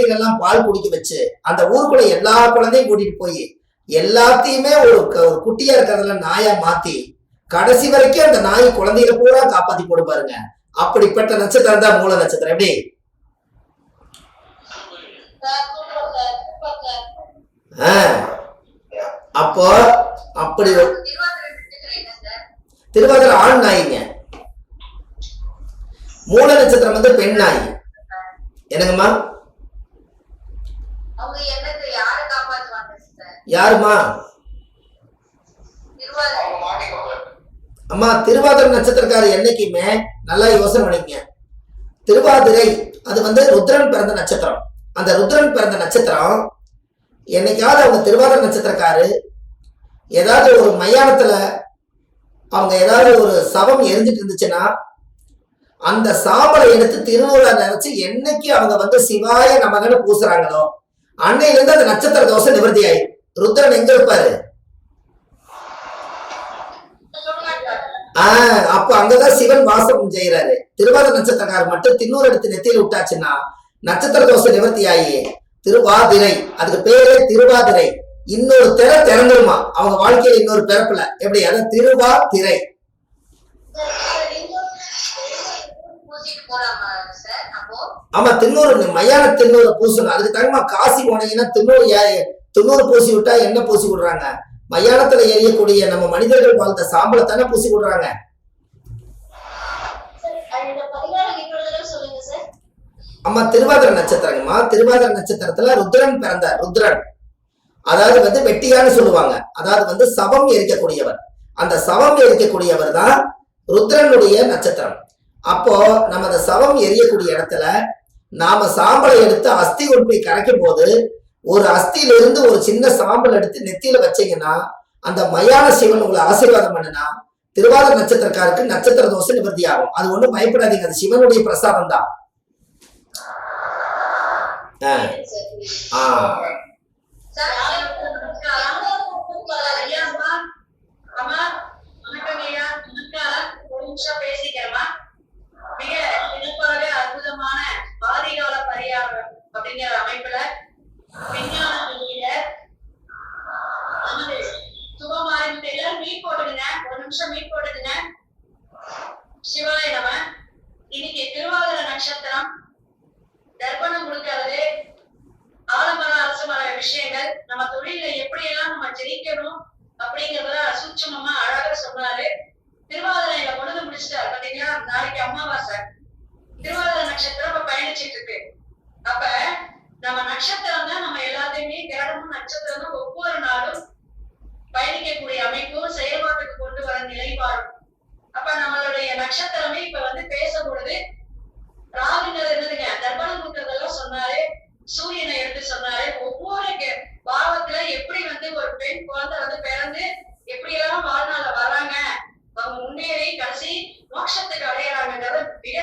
குழந்தைகள் எல்லாம் பால் குடிக்க வச்சு அந்த ஊருக்குள்ள எல்லா குழந்தையும் கூட்டிட்டு போய் எல்லாத்தையுமே ஒரு ஒரு குட்டியா இருக்கிறதுல நாயா மாத்தி கடைசி வரைக்கும் அந்த நாய் குழந்தைகளை பூரா காப்பாத்தி போடு பாருங்க. அப்படிப்பட்ட நட்சத்திரம் தான் மூல நட்சத்திரம். எப்படி? அப்போ அப்படி திருவாதிரை திருவாதிரை ஆண் நாய்ங்க. மூல நட்சத்திரம் வந்து பெண் நாய். என்னங்கம்மா அவங்க என்னது யாரை காப்பாத்துவாங்க சார் யாருமா? அம்மா திருவாதிரை நட்சத்திரக்காரர் என்னைக்குமே நல்லா யோசனை பண்ணிக்கங்க. திருவாதிரை அது வந்து ருத்ரன் பிறந்த நட்சத்திரம். அந்த ருத்ரன் பிறந்த நட்சத்திரம் என்னைக்காவது அவங்க திருவாதிரை நட்சத்திரக்காரு ஏதாவது ஒரு மயானத்துல அவங்க ஏதாவது ஒரு சவம் எரிஞ்சிட்டு இருந்துச்சுன்னா அந்த சாம்பலை எடுத்து திருநூலை நினைச்சு என்னைக்கு அவங்க வந்து சிவாய நமகன்னு பூசுறாங்களோ அன்னையில இருந்து அந்த நட்சத்திர தோசை நிவர்த்தி ஆயி ருத்ரன் எங்க இருப்பாரு? ஆஹ் அப்ப அங்கதான் சிவன் வாசம் செய்யறாரு திருவாத நட்சத்திரக்காரர் மட்டும் தின்னூர் எடுத்து நெத்தியில் விட்டாச்சுன்னா நட்சத்திர தோஷம் நிவர்த்தி ஆகி திருவாதிரை. அதுக்கு பேரே திருவாதிரை. இன்னொரு திரை திறந்துருமா? அவங்க வாழ்க்கையில இன்னொரு பிறப்புல. எப்படி? அதான் திருவாதிரை. ஆமா தின்னூறு மயான தின்னூரை பூசணும் அதுக்கு தகுமா காசி போனீங்கன்னா தின்னூறு தின்னூறு பூசி விட்டா என்ன பூசி விடுறாங்க? மயானத்துல எரியக்கூடிய நம்ம மனிதர்கள் வாழ்ந்த சாம்பலை தானே பூசி விடுறாங்க. அம்மா திருவாதிரை நட்சத்திரங்கம்மா. திருவாதிரை நட்சத்திரத்துல ருத்ரன் பிறந்தார் ருத்ரன். அதாவது வந்து வெட்டியான்னு சொல்லுவாங்க. அதாவது வந்து சவம் எரிக்கக்கூடியவர். அந்த சவம் எரிக்கக்கூடியவர் தான் ருத்ரனுடைய நட்சத்திரம். அப்போ நம்ம அந்த சவம் எரியக்கூடிய இடத்துல நாம சாம்பலை எடுத்து அஸ்தி கொண்டு போய் கரைக்கும் போது ஒரு அஸ்தியிலிருந்து ஒரு சின்ன சாம்பல் எடுத்து நெத்தியில வச்சீங்கன்னா அந்த மயான சிவன் உங்களை ஆசீர்வாதம் பண்ணுனா திருவாதிரை நட்சத்திரக்காருக்கு நட்சத்திர தோசை நிவர்த்தி ஆகும். அது ஒண்ணும் பயப்படாதீங்க அது சிவனுடைய பிரசாதம் தான். ஆ, ஆ. சார் ஐயா, அம்மா, அம்மா, வணக்கம் ஐயா, நமஸ்காரம். ஒரு நிமிஷம் பேசிக்கிறேம்மா. மிக சிறப்பாக அற்புதமான ஆதிகால பரிகாரம் அப்படிங்கிற அமைப்புல விஞ்ஞான வெளியில நமது சுபமாரி எல்லாரும் மீட் போட்டுடுங்க ஒரு நிமிஷம் மீட் போடுதுங்க சிவாய நம. இன்னைக்கு திருவாதிர நட்சத்திரம் தர்ப்பணம் கொடுக்கறது. ஆலமர அரசமர விஷயங்கள். நம்ம தொழில எப்படி எல்லாம் நம்ம ஜெயிக்கணும் அப்படிங்கறத சூட்சமமா அழகா சொன்னாரு. திருவாதிரையில பொழுது முடிச்சிட்டாரு பாத்தீங்களா? நாளைக்கு அமாவாசை. திருவாதிரை நட்சத்திரம் இப்ப பயணிச்சிட்டு இருக்கு. அப்ப நம்ம நட்சத்திரம் தான் நம்ம எல்லாத்தையுமே கிரகமும் நட்சத்திரம் ஒவ்வொரு நாளும் பயணிக்கக்கூடிய அமைப்பும் செயல்பாட்டு கொண்டு வர நிலைப்பாடும் அப்ப நம்மளுடைய நட்சத்திரமே இப்ப வந்து பேசும் பொழுது ராகுங்கிறது என்னதுங்க தர்பணம் சொன்னாரு சூரியனை எடுத்து சொன்னாரு. ஒவ்வொரு பாவத்துல எப்படி வந்து ஒரு பெண் குழந்தை வந்து பிறந்து எப்படி எல்லாம் வாழ்நாள வர்றாங்க? அவங்க முன்னேறி கடைசி மோட்சத்துக்கு அடையறாங்கிறத மிக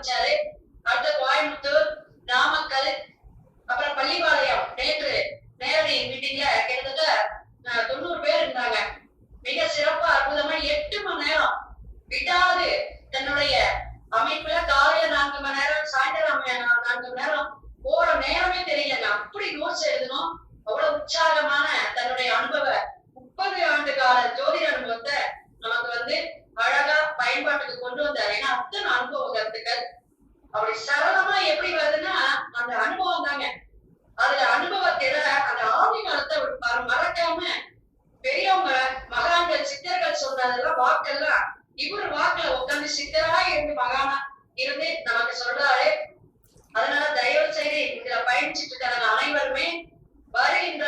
ஆரம்பிச்சாரு. அடுத்த கோயம்புத்தூர் நாமக்கல் அப்புறம் பள்ளிப்பாளையம் நேற்று நேரடி மீட்டிங்ல கிட்டத்தட்ட அஹ், தொண்ணூறு பேர் இருந்தாங்க மிக சிறப்பா அற்புதமா எட்டு மணி நேரம் விடாது தன்னுடைய அமைப்புல காலையில நான்கு மணி நேரம் சாயந்தரம் ம- நான்கு மணி நேரம் போற நேரமே தெரியலங்க அப்படி நோட்ஸ் எழுதணும் அவ்வளவு உற்சாகமான தன்னுடைய அனுபவ முப்பது ஆண்டு கால ஜோதிட அனுபவத்தை நமக்கு வந்து அழகா பயன்பாட்டுக்கு கொண்டு வந்தாரு ஏன்னா அத்தனை அனுபவ கருத்துக்கள் அப்படி சரளமா எப்படி வருதுன்னா அந்த அனுபவம் தாங்க. அதுல அனுபவத்தில அந்த ஆதி காலத்தை மறக்காம பெரியவங்க மகான்கள் சித்தர்கள் சொன்னதெல்லாம் வாக்கெல்லாம் இவர் வாக்குல உட்கார்ந்து சித்தரா இருந்து மகானா இருந்து நமக்கு சொல்றாரு. அதனால தயவு செய்து இதுல பயணிச்சுட்டு இருக்கிற அனைவருமே வருகின்ற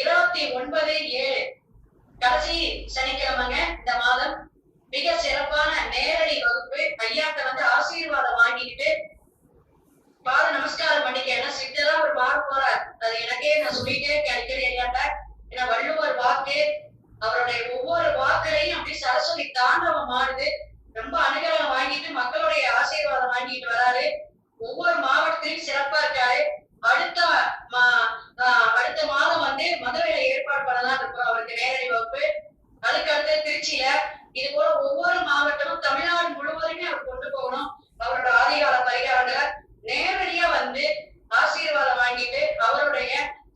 இருபத்தி ஒன்பது ஏழு கடைசி சனிக்கிழமை ஐயாட்ட வந்து ஆசீர்வாதம் வாங்கிக்கிட்டு பாத நமஸ்காரம் பண்ணிக்க. ஏன்னா சித்தரா ஒரு வாக்கு போறார். அது எனக்கே நான் சொல்லிட்டே கிடைக்கிற ஐயாட்ட ஏன்னா வள்ளுவர் வாக்கு அவருடைய ஒவ்வொரு வாக்குலையும் அப்படி சரஸ்வதி தாண்டவம் மாறுது. ரொம்ப அனுகிரகம் வாங்கிட்டு மக்களுடைய ஆசீர்வாதம் வாங்கிட்டு வராரு. ஒவ்வொரு மாவட்டத்திலும் சிறப்பு இருக்காரு அடுத்த மா- ஆஹ் அடுத்த மாதம் வந்து மதுரையில ஏற்பாடு பண்ணலாம் இருக்கும் அவருக்கு நேரடி வகுப்பு அதுக்கு அடுத்து திருச்சியில இது போல ஒவ்வொரு மாவட்டமும் தமிழ்நாடு முழுவதுமே அவர் கொண்டு போகணும் அவரோட ஆதிகால பரிகாரங்களை நேரடியா வந்து ஆசீர்வாதம் வாங்கிட்டு அவருடைய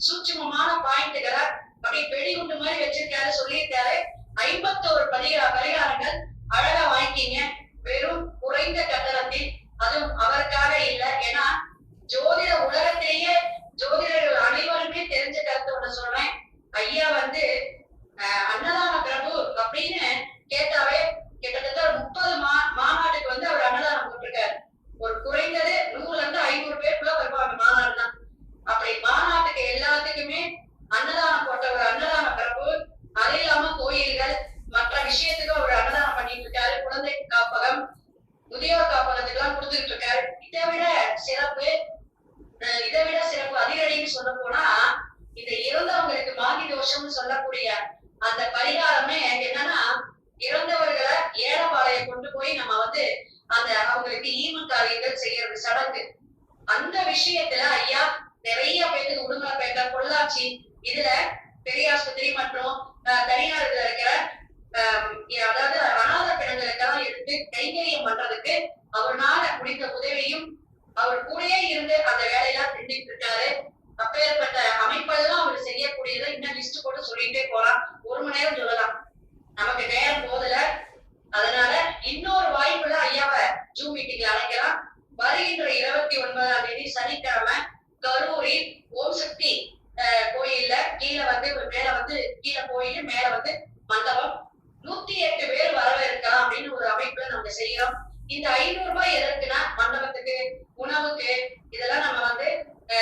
சூட்சுமமான பாயிண்ட்களை அப்படியே வெடிகுண்டு மாதிரி வச்சிருக்காரு சொல்லியிருக்காரு ஐம்பத்தோரு பரிகார பரிகாரங்கள் அழகா வாங்கிக்கிங்க வெறும் குறைந்த கட்டணத்தில் அதுவும் அவருக்காக இல்ல ஏன்னா ஜோதிட உலகத்திலேயே ஜோதிடர்கள் அனைவருமே தெரிஞ்ச கருத்து ஒண்ணு சொல்றேன் ஐயா வந்து அஹ், அன்னதான பிரபு அப்படின்னு கேட்டாவே கிட்டத்தட்ட ஒரு முப்பது மா மாநாட்டுக்கு வந்து அவர் அன்னதானம் போட்டிருக்காரு ஒரு குறைந்தது நூறுல இருந்து ஐநூறு பேருக்குள்ள வருவாங்க மாநாடு தான் அப்படி மாநாட்டுக்கு எல்லாத்துக்குமே அன்னதானம் போட்ட ஒரு அன்னதான பிரபு அது இல்லாம கோயில்கள் மற்ற விஷயத்துக்கு அவர் அன்னதானம் பண்ணிட்டு இருக்காரு குழந்தை காப்பகம் முதியோர் காப்பகத்துக்கு எல்லாம் கொடுத்துட்டு இருக்காரு இதை விட சிறப்பு அஹ் இதை விட சிறப்பு அதிரடின்னு சொல்ல போனா இந்த இறந்தவங்களுக்கு மாகி தோஷம்னு சொல்லக்கூடிய அந்த பரிகாரமே என்னன்னா இறந்தவர்களை ஏலப்பாளைய கொண்டு போய் நம்ம வந்து அந்த அவங்களுக்கு ஈவு காரியங்கள் செய்யறது சடங்கு. அந்த விஷயத்துல ஐயா நிறைய பேருக்கு உடுமலைப்பேட்டை பொள்ளாச்சி இதுல பெரியாஸ்பத்திரி மற்றும் தனியார் இதுல இருக்கிற அதாவது அநாத பிணங்களுக்கெல்லாம் எடுத்து கைங்கரியம் பண்றதுக்கு அவர்னால முடிந்த உதவியும் அவர் கூடயே இருந்து அந்த வேலையெல்லாம் செஞ்சுட்டு இருக்காரு. அப்பேற்பட்ட அமைப்பெல்லாம் அவர் செய்யக்கூடியதை இன்னும் லிஸ்ட் போட்டு சொல்லிட்டே போலாம். ஒரு மணி நேரம் சொல்லலாம். நமக்கு நேரம் போதல அதனால இன்னொரு மீட்டிங்ல அழைக்கலாம். வருகின்ற இருபத்தி ஒன்பதாம் தேதி சனிக்கிழமை கரூரில் ஓம் சக்தி கோயில்ல கீழே வந்து மேல வந்து கீழே கோயில் மேல வந்து மண்டபம். நூத்தி எட்டு பேர் வரவேற்கலாம் அப்படின்னு ஒரு அமைப்புல நம்ம செய்யறோம். இந்த ஐநூறு ரூபாய் எதற்குன்னா மண்டபத்துக்கு உணவுக்கு இதெல்லாம் நம்ம வந்து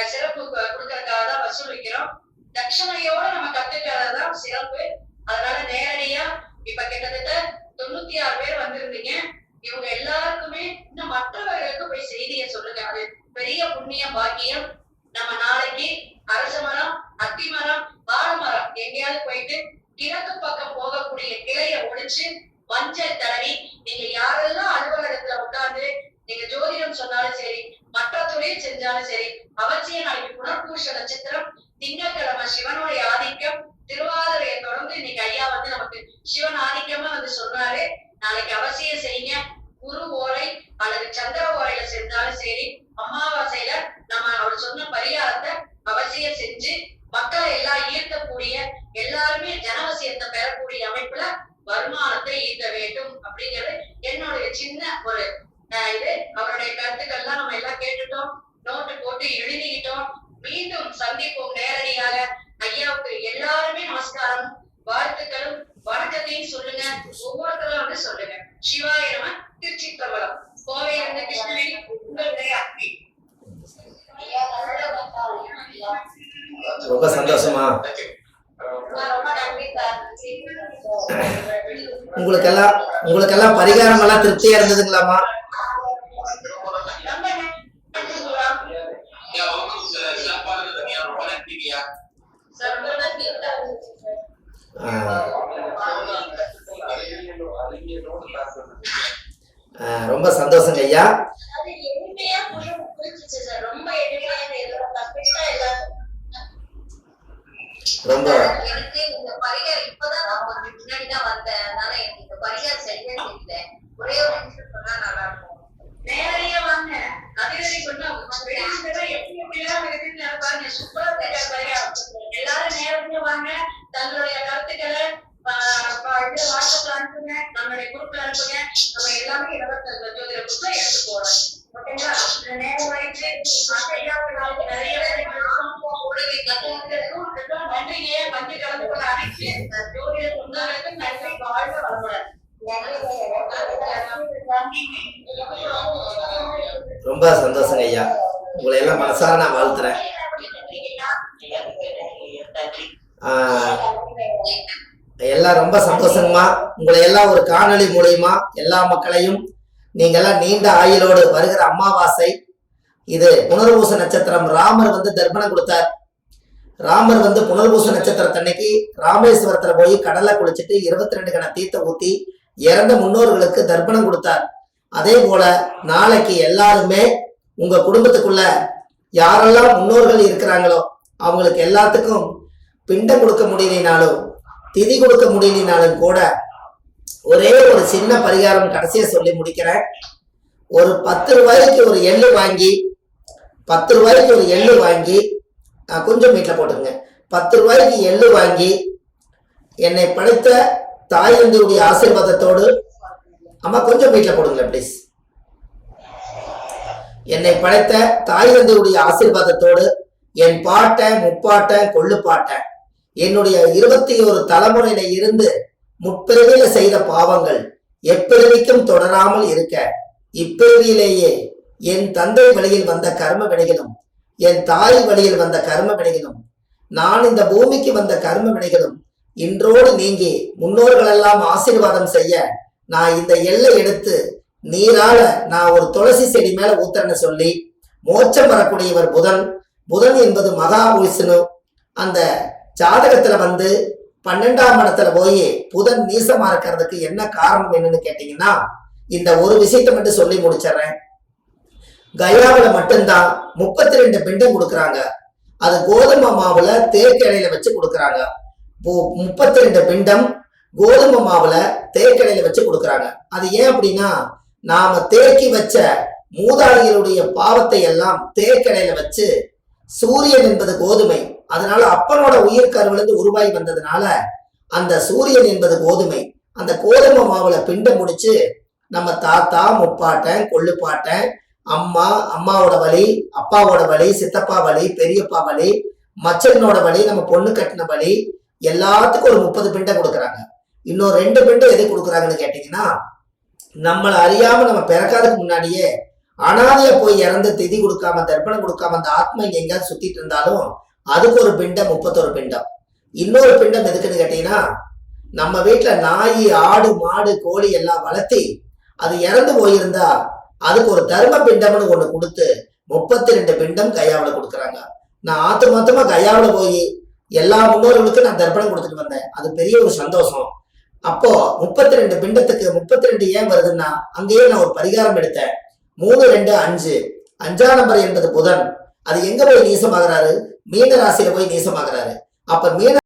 சிறப்பு கொடுக்கறதுக்காக தான் வசூலிக்கிறோம். தட்சணையோட நம்ம கத்துக்கிறதான் சிறப்பு. அதனால நேரடியா இப்ப கிட்டத்தட்ட தொண்ணூத்தி ஆறு பேர் வந்திருந்தீங்க. இவங்க எல்லாருக்குமே மற்றவர்களுக்கு போய் செய்தியை சொல்லுங்க? அது பெரிய புண்ணிய பாக்கியம். நம்ம நாளைக்கு அரச மரம் அத்தி மரம் வாழமரம் எங்கேயாவது போயிட்டு கிழக்கு பக்கம் போகக்கூடிய கிளைய ஒழிச்சு மஞ்சள் தடவி நீங்க யாரெல்லாம் அலுவலகத்துல உட்கார்ந்து நீங்க ஜோதிடம் சொன்னாலும் சரி மற்ற தொழில் செஞ்சாலும் சரி அவசியம் நாளைக்கு புனர்பூஷ நட்சத்திரம் திங்கட்கிழமை சிவனுடைய ஆதிக்கம் திருவாதிரையை தொடர்ந்து இன்னைக்கு ஐயா வந்து நமக்கு சிவன் ஆதிக்கமா வந்து சொன்னாரு நாளைக்கு அவசியம் செய்யுங்க. குரு ஓலை அல்லது சந்திர ஓரையில செஞ்சாலும் சரி அமாவாசையில நம்ம அவர் சொன்ன பரிகாரத்தை அவசியம் செஞ்சு மக்களை எல்லாம் ஈர்க்கக்கூடிய எல்லாருமே ஜனவசியத்தை பெறக்கூடிய அமைப்புல வருமானத்தை ஈட்ட வேண்டும் அப்படிங்கிறது என்னுடைய சின்ன ஒரு அஹ், இது அவருடைய கருத்துக்கள்லாம் நம்ம எல்லாம் கேட்டுட்டோம் நோட்டு போட்டு எழுதிக்கிட்டோம் மீண்டும் சந்திப்போம் நேரடியாக ஐயாவுக்கு எல்லாருமே நமஸ்காரம் வாழ்த்துக்களும் வணக்கத்தையும் சொல்லுங்க ஒவ்வொருத்தரும் வந்து சொல்லுங்க சிவாய நம திருச்சி பிரபலம் கோவையில இருந்து கிருஷ்ணவேணி உங்களுடைய அன்பி ஐயா நல்ல ரொம்ப சந்தோஷமா? உங்களுக்கெல்லாம் உங்களுக்கெல்லாம் பரிகாரம் எல்லாம் திருப்தியா இருந்ததுங்களாமா ரொம்ப ரொம்ப சந்தோஷங்க ஐயா அது எளிமையா புரிய புரிஞ்சுச்சு சார் ரொம்ப எளிமையா இதோட கம்ப்ளீட்டா எல்லாரும் ரொம்ப எனக்கு இந்த பரிகாரம் இப்பதான் நான் கொஞ்சம் முன்னாடி தான் வந்தேன் அதனால எனக்கு இந்த பரிகாரம் சரியா ரொம்ப ஒரே ஒரு நிமிஷம் சொன்னா நல்லா இருக்கும். நேரையே வாங்க. அதிகாரி கொண்டு வெளியில எப்படி எப்படிலாம் இருக்குன்னு பாருங்க சூப்பரா தெரியாது பரிகாரம் எல்லாரும் நேரடியா வாங்க தங்களுடைய கருத்துக்களை ஆஹ் ப- இதுல வாட்ஸ்அப்ல அனுப்புங்க நம்மளுடைய குரூப்ல அனுப்புங்க நம்ம எல்லாமே இலவச ஜோதிட குரூப்ல எடுத்து போறோம் ஓகேங்களா இந்த நேரம் ஆயிடுச்சு ஐயாவுக்கு நாளைக்கு நிறைய வேலைகள் இருக்கும். நன்றிங்க வந்து கலந்து கொள்ள அனைத்து ஜோதிட சொந்தங்களுக்கு நன்றி வாழ்க வளமுடன் ரொம்ப சந்தோஷங்க ஐயா. உங்களை எல்லாம் மனசார நான் வாழ்த்துறேன். எல்லாம் ரொம்ப சந்தோஷங்கம்மா. உங்களை எல்லாம் ஒரு காணொளி மூலியமா எல்லா மக்களையும் நீங்க எல்லாம் நீண்ட ஆயுளோடு வருகிற அமாவாசை இது புனர்பூச நட்சத்திரம். ராமர் வந்து தர்ப்பணம் கொடுத்தார். ராமர் வந்து புனர்பூச நட்சத்திரத்தன்னைக்கு ராமேஸ்வரத்துல போய் கடல்ல குளிச்சுட்டு இருபத்தி ரெண்டு கண தீர்த்த ஊத்தி இறந்த முன்னோர்களுக்கு தர்ப்பணம் கொடுத்தார். அதே போல நாளைக்கு எல்லாருமே உங்க குடும்பத்துக்குள்ள யாரெல்லாம் முன்னோர்கள் இருக்கிறாங்களோ அவங்களுக்கு எல்லாத்துக்கும் பிண்டம் கொடுக்க முடியலினாலும் திதி கொடுக்க முடியலினாலும் கூட ஒரே ஒரு சின்ன பரிகாரம் கடைசியை சொல்லி முடிக்கிறேன். ஒரு பத்து ரூபாய்க்கு ஒரு எள்ளு வாங்கி பத்து ரூபாய்க்கு ஒரு எள்ளு வாங்கி கொஞ்சம் வீட்டில் போட்டுங்க பத்து ரூபாய்க்கு எள்ளு வாங்கி என்னை படைத்த தாய் தந்தையுடைய ஆசீர்வாதத்தோடு அம்மா கொஞ்சம் வீட்டில் போடுங்க ப்ளீஸ் என்னை படைத்த தாய் தந்தையுடைய ஆசீர்வாதத்தோடு என் பாட்டை முப்பாட்டை கொள்ளு பாட்டை. என்னுடைய இருபத்தி ஒரு தலைமுறையில இருந்து முப்பிறவியில செய்த பாவங்கள் எப்பிறவிக்கும் தொடராமல் இருக்க இப்பிறவியிலேயே என் தந்தை வழியில் வந்த கர்ம வினைகளும் என் தாய் வழியில் வந்த கர்ம வினைகளும் நான் இந்த பூமிக்கு வந்த கர்ம வினைகளும் இன்றோடு நீங்கி முன்னோர்கள் எல்லாம் ஆசீர்வாதம் செய்ய நான் இந்த எல்லை எடுத்து நீரால நான் ஒரு துளசி செடி மேல ஊத்துறேன்னு சொல்லி மோட்சம் வரக்கூடியவர் புதன். புதன் என்பது மகா விஷ்ணு. அந்த ஜாதகத்துல வந்து பன்னெண்டாம் இடத்துல போய் புதன் நீசமா இருக்கிறதுக்கு என்ன காரணம் என்னன்னு கேட்டீங்கன்னா இந்த ஒரு விஷயத்தை மட்டும் சொல்லி முடிச்சிடுறேன். கயாவில மட்டும்தான் முப்பத்தி ரெண்டு பிண்டம் கொடுக்குறாங்க. அது கோதுமை மாவுல தேக்கடையில வச்சு கொடுக்குறாங்க. முப்பத்தி ரெண்டு பிண்டம் கோதுமை மாவுல தேக்கடையில வச்சு கொடுக்குறாங்க. அது ஏன் அப்படின்னா நாம தேக்கி வச்ச மூதாதையருடைய பாவத்தை எல்லாம் தேக்கடையில வச்சு சூரியன் என்பது கோதுமை. அதனால அப்பனோட உயிர் கருவிலிருந்து உருவாகி வந்ததுனால அந்த சூரியன் என்பது கோதுமை. அந்த கோதுமை மாவுல பிண்டம் முடிச்சு நம்ம தாத்தா முப்பாட்டன் கொள்ளுப்பாட்டன் அம்மா அம்மாவோட வழி அப்பாவோட வழி சித்தப்பா வழி பெரியப்பா வழி மச்சனோட வழி நம்ம பொண்ணு கட்டின வழி எல்லாத்துக்கும் ஒரு முப்பது பிண்டை கொடுக்குறாங்க. இன்னும் ரெண்டு பிண்டை எது கொடுக்குறாங்கன்னு கேட்டீங்கன்னா நம்மளை அறியாம நம்ம பிறக்காதுக்கு முன்னாடியே அனாதைய போய் இறந்து திதி கொடுக்காம தர்ப்பணம் கொடுக்காம அந்த ஆத்மா இங்க எங்கேயாவது சுத்திட்டு இருந்தாலும் அதுக்கு ஒரு பிண்டம் முப்பத்தொரு பிண்டம் இன்னொரு பிண்டம் எதுக்குன்னு கேட்டீங்கன்னா நம்ம வீட்டுல நாய் ஆடு மாடு கோழி எல்லாம் வளர்த்தி அது இறந்து போயிருந்தா அதுக்கு ஒரு தர்ம பிண்டம்னு ஒண்ணு கொடுத்து முப்பத்தி ரெண்டு பிண்டம் கையாவில் கொடுக்குறாங்க. நான் ஆத்து மாத்தமா கையாவில் போய் எல்லா முன்னோர்களுக்கும் நான் தர்ப்பணம் கொடுத்துட்டு வந்தேன். அது பெரிய ஒரு சந்தோஷம். அப்போ முப்பத்தி ரெண்டு பிண்டத்துக்கு முப்பத்தி ரெண்டு ஏன் வருதுன்னா அங்கேயே நான் ஒரு பரிகாரம் எடுத்தேன். மூணு ரெண்டு அஞ்சு. அஞ்சாம் நம்பர் என்பது புதன். அது எங்க போய் நீசமாகிறாரு? மீன ராசியில போய் நீசமாகிறாரு. அப்ப மீன